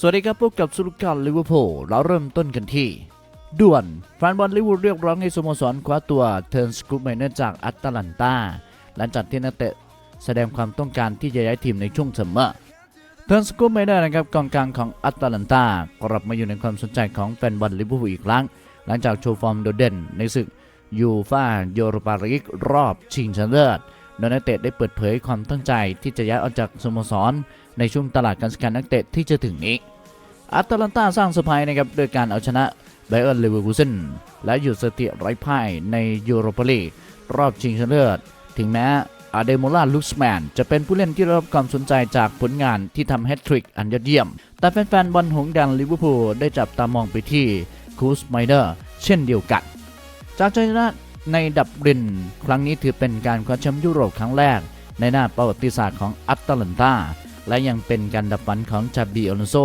สวัสดีครับพบกับสุรการลิเวอร์พูลเราเริ่มต้นกันที่ด่วนแฟนบอลลิเวอร์พูลเรียกร้องให้สโมสรคว้าตัวเทิร์นสกูปไมเนอร์จากแอตแลนตาหลังจากที่นักเตะแสดงความต้องการที่จะย้ายทีมในช่วงซัมอเทิร์นสกูปไมเนอร์นะครับกองกลางของแอตแลนตากลับมาอยู่ในความสนใจของแฟนบอลลิเวอร์พูลอีกครั้ง หลังจากโชว์ฟอร์มโดดเด่นในศึกยูฟ่าโยโรปาลีกรอบชิงชนะเลิศ โดยนักเตะได้เปิดเผยความตั้งใจที่จะย้ายออกจากสโมสร ในช่วงตลาดการซื้อขายนักเตะที่จะถึงนี้อัตแลนตาสร้างเซอร์ไพรส์นะครับโดยการเอาชนะไบเอ r ร์เลเวอร์คูเซนและหยุดสถิติไร้พ่ายในยูโรปาลีกรอบชิงชนะเลิศถึงแม้อาเดโมล่าลุสแมนจะเป็นผู้เล่นที่ได้รับความสนใจจากผลงานที่ทำแฮตทริกอันยอดเยี่ยม แต่แฟนๆบอลหงส์แดงลิเวอร์พูลได้จับตามองไปที่คูสไมเดอร์เช่นเดียวกัน จากชัยชนะ ในดับลิน ครั้งนี้ถือเป็นการคว้าแชมป์ยุโรปครั้งแรก ในหน้าประวัติศาสตร์ของอัตแลนตาและยังเป็นการดับฝันของจาบีอลอนโซ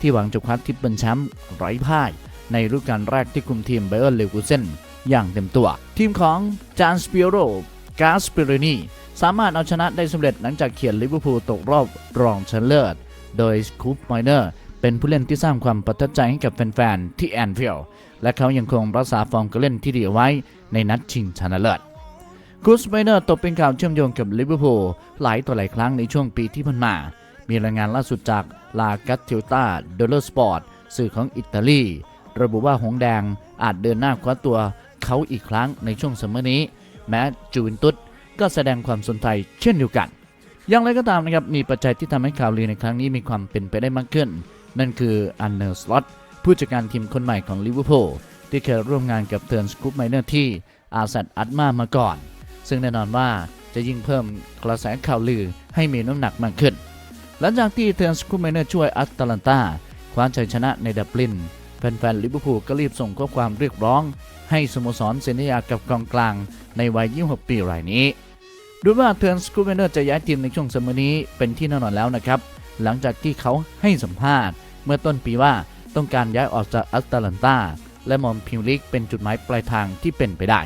ที่หวังจะคว้าทิปเปิลแชมป์ไร้พ่าย ในฤดูกาลแรกที่คุมทีมไบเอ r ร์เลวกูเซนอย่างเต็มตัว ทีมของจานสเปียโรกาสเปเรนีสามารถเอาชนะได้สำเร็จหลังจากเขียนลิเวอร์พูลตกรอบรองชนะเลิศ โดยสคูปไมเนอร์ เป็นผู้เล่นที่สร้างความประทับใจให้กับแฟนๆ ที่แอนฟิลด์และเขายังคงรักษาฟอร์มการเล่นที่ดีเอาไว้ในนัดชิงชนะเลิศคูสไมเนอร์ตกเป็นข่าวเชื่อมโยงกับลิเวอร์พูลหลายต่อหลายครั้งในช่วงปีที่ผ่านมา มีรายงานล่าสุดจากลากัตติ t ตาเดลเลอร์สปอร์ตสื่อของอิตาลี ระบุว่าหงส์แดงอาจเดินหน้าคว้าตัวเขาอีกครั้งในช่วงซัมเมอร์นี้ แม้จูเวนตุสก็แสดงความสนใจเช่นเดียวกัน อย่างไรก็ตามนะครับมีปัจจัยที่ทำให้ข่าวลือในครั้งนี้มีความเป็นไปได้มากขึ้น นั่นคืออันเนอร์สล็อตผู้จัดการทีมคนใหม่ของลิเวอร์พูลที่เคยร่วมงานกับเทิร์นสกูปไมเนอร์ที่อาแซดอัดมามาก่อน ซึ่งแน่นอนว่าจะยิ่งเพิ่มกระแสข่าวลือให้มีน้ำหนักมากขึ้น หลังจากที่เทิร์นสกูปไมเนอร์ช่วยอัตแลนตาคว้าชัยชนะในดับลินแฟนๆลิเวอร์พูลก็รีบส่งข้อความเรียกร้อง ให้สโมสรเซ็นสัญญากับกองกลางในวัย 26 ปีรายนี้ดูว่าเทิร์นสกูปไมเนอร์จะย้ายทีมในช่วงซัมเมอร์นี้เป็นที่แน่นอนแล้วนะครับ หลังจากที่เขาให้สัมภาษณ์ เมื่อต้นปีว่าต้องการย้ายออกจากอัตแลนตาและมองพิมลีกเป็นจุดหมายปลายทางที่เป็นไปได้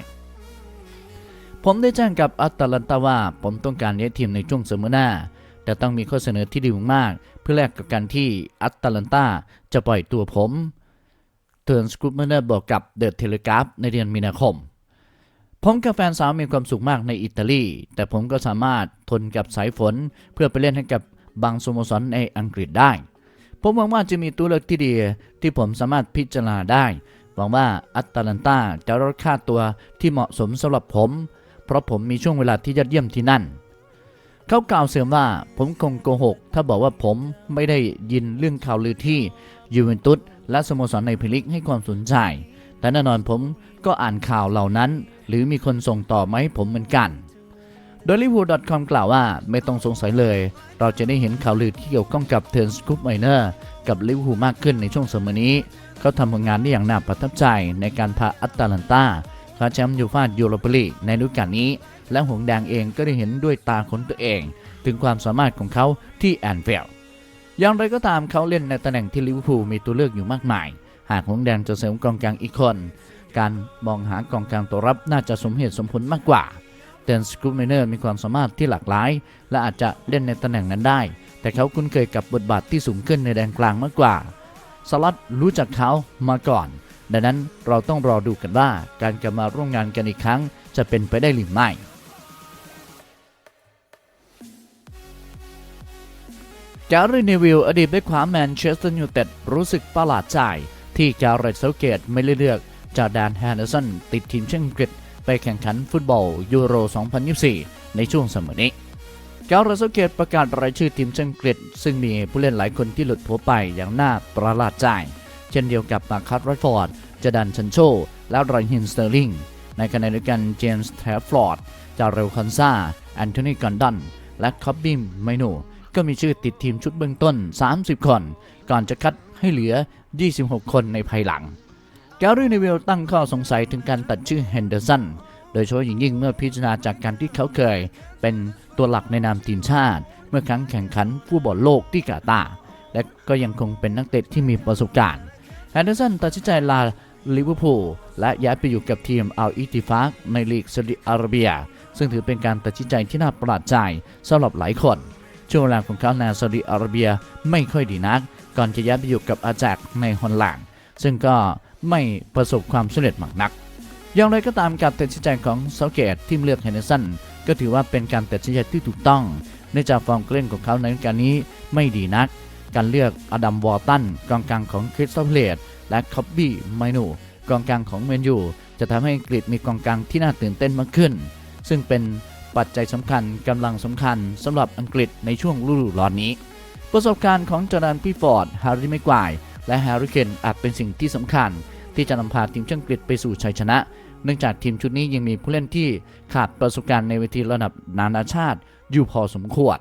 ผมได้แจ้งกับอัตแลนตาว่าผมต้องการย้ายทีมในช่วงซัมอหน้า แต่ต้องมีข้อเสนอที่ดีมาก เพื่อแลกกับการที่อัตแลนตาจะปล่อยตัวผมเทิร์นสกูปเมอร์บอกกับเดอะเทเลกราฟในเดือนมีนาคม ผมกับแฟนสาวมีความสุขมากในอิตาลี แต่ผมก็สามารถทนกับสายฝนเพื่อไปเล่นให้กับ บางสโมสรในอังกฤษได้ ผมหวังว่าจะมีตัวเลือกที่ดีที่ผมสามารถพิจารณาได้ หวังว่าอัตแลนตาจะลดค่าตัวที่เหมาะสมสำหรับผม เพราะผมมีช่วงเวลาที่ยอดเยี่ยมที่นั่น เขากล่าวเสริมว่าผมคงโกหก ถ้าบอกว่าผมไม่ได้ยินเรื่องข่าวลือที่ยูเวนตุสและสโมสรในพลีกให้ความสนใจแต่แน่นอนผมก็อ่านข่าวเหล่านั้น หรือมีคนส่งต่อมาให้ผมเหมือนกัน โดยลิวูด .com กล่าวว่าไม่ต้องสงสัยเลย เราจะได้เห็นข่าวลือที่เกี่ยวข้องกับเทิร์นสกูปไมเนอร์กับลิเวอร์พูลมากขึ้นในช่วงเสมัยนี้ เขาทำผลงานได้อย่างน่าประทับใจในการพาอัตแลนตาคว้าแชมป์ยูฟ่ายูโรปาลีกในฤดูกาลนี้ และหงแดงเองก็ได้เห็นด้วยตาของตัวเอง ถึงความสามารถของเขาที่แอนเฟลอย่างไรก็ตามเขาเล่นในตำแหน่งที่ลิเวอร์พูลมีตัวเลือกอยู่มากมาย หากหงแดงจะเสริมกองกลางอีกคน การมองหากองกลางตัวรับน่าจะสมเหตุสมผลมากกว่า เดนสกูเมเนอร์มีความสามารถที่หลากหลาย และอาจจะเล่นในตำแหน่งนั้นได้ แต่เขาคุ้นเคยกับบทบาทที่สูงขึ้นในแดนกลางมากกว่าสล็อตรู้จักเขามาก่อน ดังนั้นเราต้องรอดูกันว่าการกลับมาร่วมงานกันอีกครั้ง จะเป็นไปได้หรือไม่แกรี่เนวิลอดีตแบ็คขวาแมนเชสเตอร์ยูไนเต็ดรู้สึกประหลาดใจที่แกเรตเซาเกตไม่เลือกจาร์แดนแฮนเดอร์สันติดทีมเชาติอังกฤษ ไปแข่งขันฟุตบอลยูโร 2024 ในช่วงเสมอนี้แกเรตเซาเกตประกาศรายชื่อทีมชาติอังกฤษ ซึ่งมีผู้เล่นหลายคนที่หลุดโผไปอย่างน่าประหลาดใจ เช่นเดียวกับมาคัตรัตฟอร์ดจดันชันโช และไรฮินสเตอร์ลิง ในขณะเดียวกันเจมส์แทฟฟอร์ดจาเรลคอนซาแอนโทนีกันดัน และคอบบิมไมโนก็มีชื่อติดทีมชุดเบื้องต้น 30 คน ก่อนจะคัดให้เหลือ 26 คนในภายหลัง แกรี่นิวิลตั้งข้อสงสัยถึงการตัดชื่อเฮนเดอร์สัน โดยเฉพาะอย่างยิ่งเมื่อพิจารณาจากการที่เขาเคย เป็นตัวหลักในนามทีมชาติ เมื่อครั้งแข่งขันฟุตบอลโลกที่กาตาร์และก็ยังคงเป็นนักเตะที่มีประสบการณ์แฮนเดอร์สันตัดสินใจลาลิเวอร์พูลและย้ายไปอยู่กับทีมอัลอิติฟากในลีกซาอุดิอาระเบีย ซึ่งถือเป็นการตัดสินใจที่น่าประหลาดใจสำหรับหลายคนช่วงเวลาของเขาในซาอุดิอาระเบียไม่ค่อยดีนัก ก่อนจะย้ายไปอยู่กับอาแจกในฮอลแลนด์ซึ่งก็ ไม่ประสบความสำเร็จมากนัก อย่างไรก็ตามการตัดสินใจของเซาเกตที่เลือกเฮนเดอร์สันก็ถือว่าเป็นการตัดสินใจที่ถูกต้องเนื่องจากฟอร์มเล่นของเขาในฤดูกาลนี้ไม่ดีนัก การเลือกอดัมวอร์ตันกองกลางของคริสตัลเลดและคอบบี้ไมนูกองกลางของเมนยูจะทำให้อังกฤษมีกองกลางที่น่าตื่นเต้นมากขึ้น ซึ่งเป็นปัจจัยสำคัญกำลังสำคัญสำหรับอังกฤษในช่วงฤดูร้อนนี้ ประสบการณ์ของจอร์แดนพีฟอร์ดแฮร์รี่แม็กวายและแฮร์รี่เคนอาจเป็นสิ่งที่สำคัญ ที่จะนำพาทีมชาติอังกฤษไปสู่ชัยชนะ เนื่องจากทีมชุดนี้ยังมีผู้เล่นที่ขาดประสบการณ์ในเวทีระดับนานาชาติอยู่พอสมควร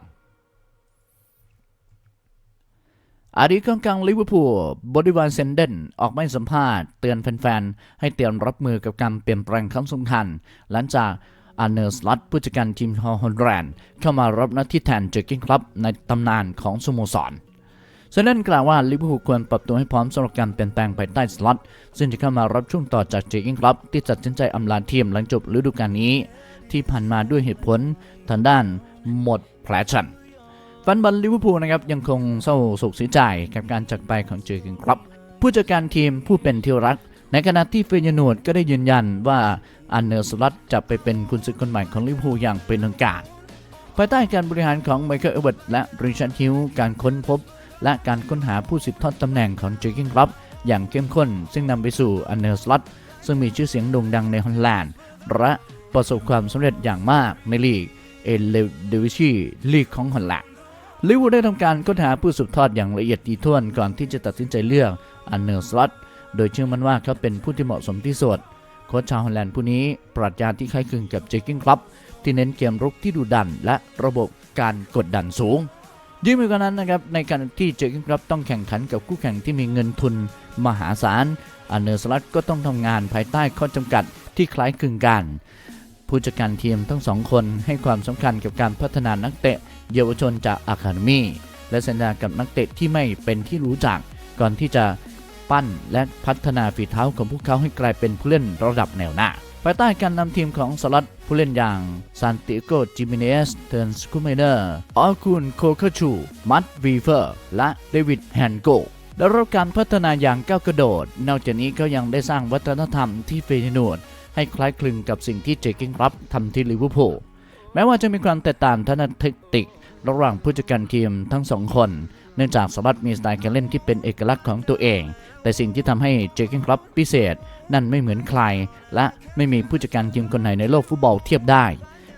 อดีตกองกลางลิเวอร์พูลบริวารเซนเดนออกมาให้สัมภาษณ์เตือนแฟนๆ ให้เตรียมรับมือกับการเปลี่ยนแปลงครั้งสำคัญ หลังจากอาร์เนอร์สลัตผู้จัดการทีมฮอลแลนด์เข้ามารับหน้าที่แทนเจอร์กินครับในตำนานของสโมสร เซนเดนกล่าวว่าลิเวอร์พูลควรปรับตัวให้พร้อมสำหรับการเปลี่ยนแปลงภายใต้สล็อตซึ่งจะเข้ามารับช่วงต่อจากเจอร์กินครับที่ตัดสินใจอำลาทีมหลังจบฤดูกาลนี้ ที่ผ่านมาด้วยเหตุผลทางด้านหมดแผลชันแฟนบอลลิเวอร์พูลนะครับยังคงเศร้าโศกเสียใจกับการจากไปของเจอร์เกนครับ ผู้จัดการทีมผู้เป็นที่รัก ในขณะที่เฟยนูดก็ได้ยืนยันว่าอันเนอร์สลัตจะไปเป็นกุนซือคนใหม่ของลิเวอร์พูลอย่างเป็นทางการภายใต้การบริหารของไมเคิลเอเวิร์ดและริชาร์ดฮิลการค้นพบ และการค้นหาผู้สืบทอดตำแหน่งของเจอร์เกนครับอย่างเข้มข้น ซึ่งนำไปสู่อันเนอร์สลัตซึ่งมีชื่อเสียงโด่งดังในฮอลแลนด์ และประสบความสำเร็จอย่างมากในลีกเอเลเดวิชีลีกของฮอลแลนด์ลิเวอร์พูลได้ทำการค้นหาผู้สืบทอดอย่างละเอียดถี่ถ้วนก่อนที่จะตัดสินใจเลือกอันเนอร์สลัตโดยเชื่อมั่นว่าเขาเป็นผู้ที่เหมาะสมที่สุดโค้ชชาวฮอลแลนด์ผู้นี้ปรัชญาที่คล้ายคลึงกับเจคกิ้งครับที่เน้นเกมรุกที่ดุดันและระบบการกดดันสูง ยิ่งไปกว่านั้นนะครับในการที่เจคกิ้งครับต้องแข่งขันกับคู่แข่งที่มีเงินทุนมหาศาลอันเนอร์สลัดก็ต้องทำงานภายใต้ข้อจำกัดที่คล้ายคลึงกัน ผู้จัดการทีมทั้งสองคนให้ความสำคัญกับการพัฒนานักเตะ เยาวชนจากอะคาเดมีและสัญญากับนักเตะที่ไม่เป็นที่รู้จักก่อนที่จะ ปั้น และพัฒนาฝีเท้าของพวกเขาให้กลายเป็นผู้เล่นระดับแนวหน้าภายใต้การนำทีมของสลัดผู้เล่นอย่างซานติโกจิมิเนส เทนสคูเมเนอร์ออคุนโคคาชู มัตวีเฟอร์ และเดวิดแฮนโกได้รับการพัฒนาอย่างก้าวกระโดด นอกจากนี้เขายังได้สร้างวัฒนธรรมที่เฟรนูดให้คล้ายคลึงกับสิ่งที่เจคิงรับทำที่ลิเวอร์พูลแม้ว่าจะมีความแตกต่างทางเทคนิคระหว่างผู้จัดการทีมทั้งสองคน เนื่องจากสลัดมีสไตล์การเล่นที่เป็นเอกลักษณ์ของตัวเอง แต่สิ่งที่ทำให้เจคกินครับพิเศษ นั่นไม่เหมือนใคร และไม่มีผู้จัดการทีมคนไหนในโลกฟุตบอลเทียบได้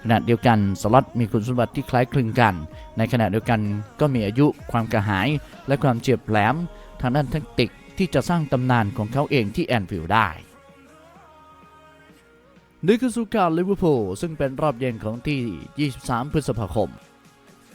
ขณะเดียวกันสล็อตมีคุณสมบัติที่คล้ายคลึงกัน ในขณะเดียวกันก็มีอายุความกระหาย และความเฉียบแหลม ทางด้านเทคนิคที่จะสร้างตำนานของเขาเองที่แอนฟิลด์ได้นี่คือสุการลิเวอร์พูลซึ่งเป็นรอบเย็นของที่ 23 พฤษภาคม